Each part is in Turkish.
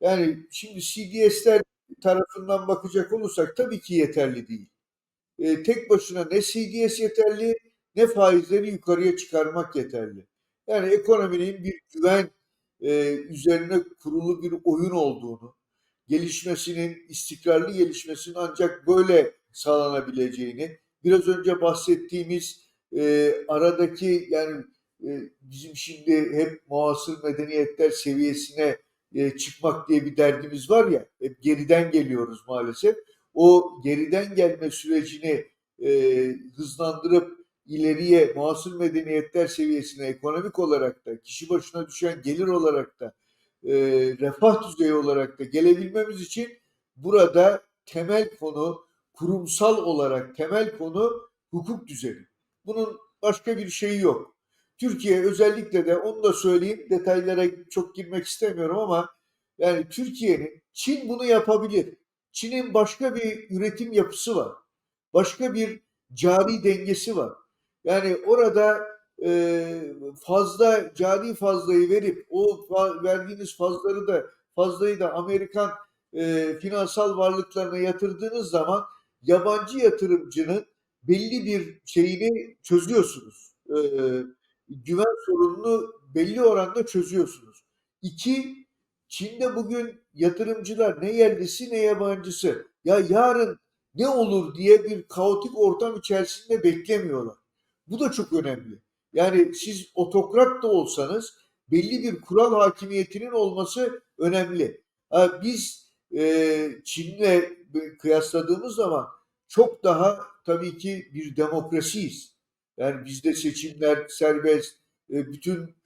Yani şimdi CDS'ler tarafından bakacak olursak tabii ki yeterli değil. E, tek başına ne CDS yeterli ne faizleri yukarıya çıkarmak yeterli. Yani ekonominin bir güven e, üzerine kurulu bir oyun olduğunu, gelişmesinin, istikrarlı gelişmesinin ancak böyle sağlanabileceğini, biraz önce bahsettiğimiz e, aradaki yani e, bizim şimdi hep muasır medeniyetler seviyesine e, çıkmak diye bir derdimiz var ya, hep geriden geliyoruz maalesef. O geriden gelme sürecini e, hızlandırıp ileriye muasır medeniyetler seviyesine ekonomik olarak da, kişi başına düşen gelir olarak da, e, refah düzeyi olarak da gelebilmemiz için burada temel konu, kurumsal olarak temel konu hukuk düzeni. Bunun başka bir şeyi yok. Türkiye özellikle de onu da söyleyeyim detaylara çok girmek istemiyorum ama yani Türkiye'nin Çin bunu yapabilir. Çin'in başka bir üretim yapısı var. Başka bir cari dengesi var. Yani orada e, fazla cari fazlayı verip o verdiğiniz fazları da fazlayı da Amerikan e, finansal varlıklarına yatırdığınız zaman yabancı yatırımcının belli bir şeyini çözüyorsunuz. E, güven sorununu belli oranda çözüyorsunuz. İki, Çin'de bugün yatırımcılar ne yerlisi ne yabancısı ya yarın ne olur diye bir kaotik ortam içerisinde beklemiyorlar. Bu da çok önemli. Yani siz otokrat da olsanız belli bir kural hakimiyetinin olması önemli. Biz e, Çin'le kıyasladığımız zaman çok daha tabii ki bir demokrasiyiz. Yani bizde seçimler serbest, e, bütün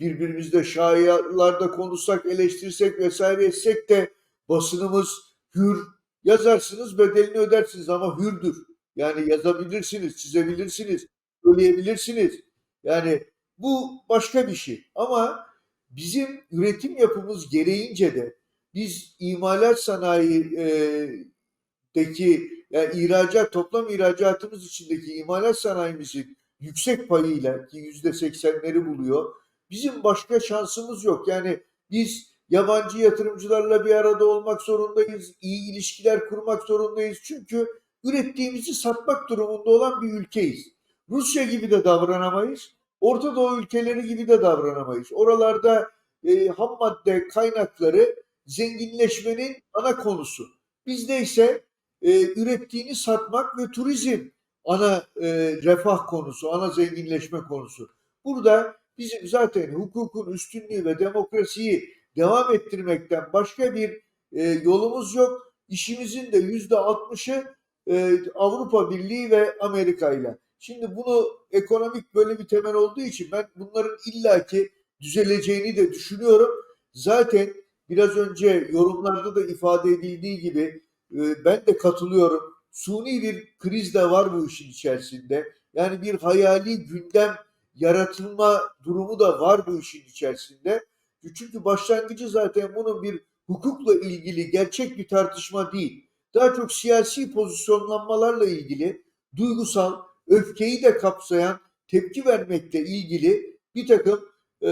birbirimizle şairlarda konuşsak, eleştirsek vesaire etsek de basınımız hür. Yazarsınız bedelini ödersiniz ama hürdür. Yani yazabilirsiniz, çizebilirsiniz, söyleyebilirsiniz. Yani bu başka bir şey. Ama bizim üretim yapımız gereğince de biz imalat sanayideki yani ihracat, toplam ihracatımız içindeki imalat sanayimizin yüksek payıyla ki yüzde seksenleri buluyor. Bizim başka şansımız yok. Yani biz yabancı yatırımcılarla bir arada olmak zorundayız. iyi ilişkiler kurmak zorundayız. Çünkü ürettiğimizi satmak durumunda olan bir ülkeyiz. Rusya gibi de davranamayız. Orta Doğu ülkeleri gibi de davranamayız. Oralarda e, ham madde kaynakları zenginleşmenin ana konusu. Bizde ise e, ürettiğini satmak ve turizm ana e, refah konusu, ana zenginleşme konusu. Burada bizim zaten hukukun üstünlüğü ve demokrasiyi devam ettirmekten başka bir e, yolumuz yok. İşimizin de yüzde altmışı e, Avrupa Birliği ve Amerika ile. Şimdi bunu ekonomik böyle bir temel olduğu için ben bunların illaki düzeleceğini de düşünüyorum. Zaten biraz önce yorumlarda da ifade edildiği gibi ben de katılıyorum. Suni bir kriz de var bu işin içerisinde. Yani bir hayali gündem yaratılma durumu da var bu işin içerisinde. Çünkü başlangıcı zaten bunun bir hukukla ilgili gerçek bir tartışma değil. Daha çok siyasi pozisyonlanmalarla ilgili duygusal, öfkeyi de kapsayan tepki vermekle ilgili bir takım e,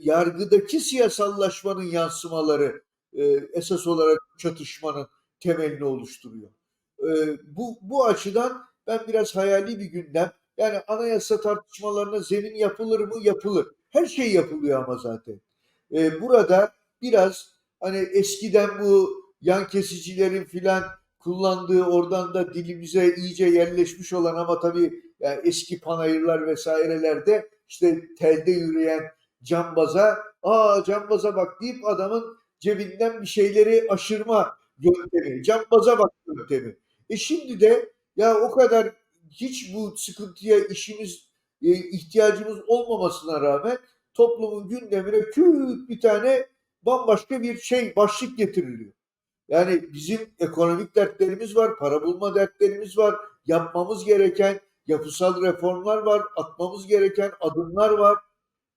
yargıdaki siyasallaşmanın yansımaları e, esas olarak çatışmanın temelini oluşturuyor. E, bu, bu açıdan ben biraz hayali bir gündem. Yani anayasa tartışmalarına zemin yapılır mı? Yapılır. Her şey yapılıyor ama zaten. E, burada biraz hani eskiden bu yan kesicilerin filan kullandığı oradan da dilimize iyice yerleşmiş olan ama tabii yani eski panayırlar vesairelerde işte telde yürüyen cambaza aa cambaza bak deyip adamın cebinden bir şeyleri aşırma yöntemi, cambaza bak yöntemi. E şimdi de ya o kadar hiç bu sıkıntıya işimiz e, ihtiyacımız olmamasına rağmen toplumun gündemine küt bir tane bambaşka bir şey başlık getiriliyor. Yani bizim ekonomik dertlerimiz var, para bulma dertlerimiz var, yapmamız gereken yapısal reformlar var, atmamız gereken adımlar var.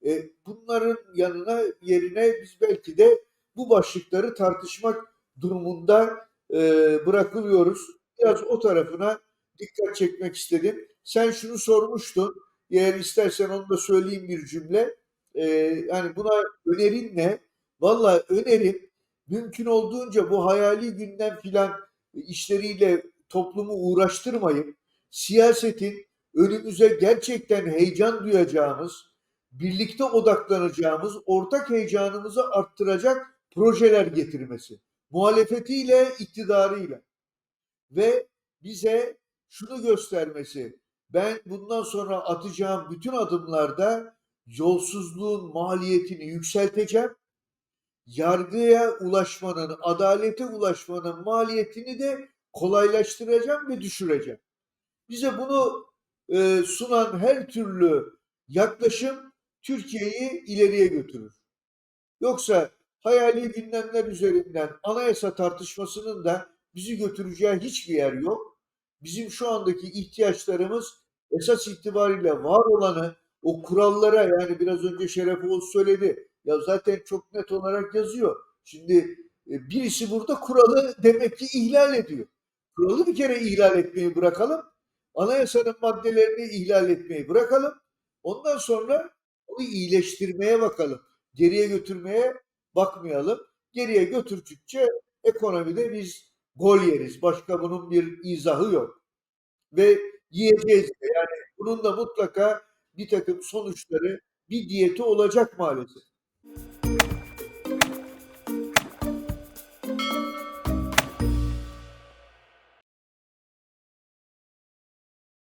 E, bunların yanına yerine biz belki de bu başlıkları tartışmak durumunda e, bırakılıyoruz. Biraz o tarafına dikkat çekmek istedim. Sen şunu sormuştun. Eğer istersen onu da söyleyeyim bir cümle. E, yani buna önerin ne? Valla önerim mümkün olduğunca bu hayali gündem filan işleriyle toplumu uğraştırmayıp siyasetin önümüze gerçekten heyecan duyacağımız, birlikte odaklanacağımız, ortak heyecanımızı arttıracak projeler getirmesi. Muhalefetiyle, iktidarıyla ve bize şunu göstermesi. Ben bundan sonra atacağım bütün adımlarda yolsuzluğun maliyetini yükselteceğim. Yargıya ulaşmanın, adalete ulaşmanın maliyetini de kolaylaştıracağım ve düşüreceğim. Bize bunu e, sunan her türlü yaklaşım Türkiye'yi ileriye götürür. Yoksa hayali gündemler üzerinden anayasa tartışmasının da bizi götüreceği hiçbir yer yok. Bizim şu andaki ihtiyaçlarımız esas itibariyle var olanı o kurallara yani biraz önce Şeref Oğuz söyledi. Ya zaten çok net olarak yazıyor. Şimdi e, birisi burada kuralı demek ki ihlal ediyor. Kuralı bir kere ihlal etmeyi bırakalım. Anayasanın maddelerini ihlal etmeyi bırakalım. Ondan sonra onu iyileştirmeye bakalım. Geriye götürmeye bakmayalım. Geriye götürdükçe ekonomide biz gol yeriz. Başka bunun bir izahı yok. Ve yiyeceğiz de yani bunun da mutlaka bir takım sonuçları, bir diyeti olacak maalesef.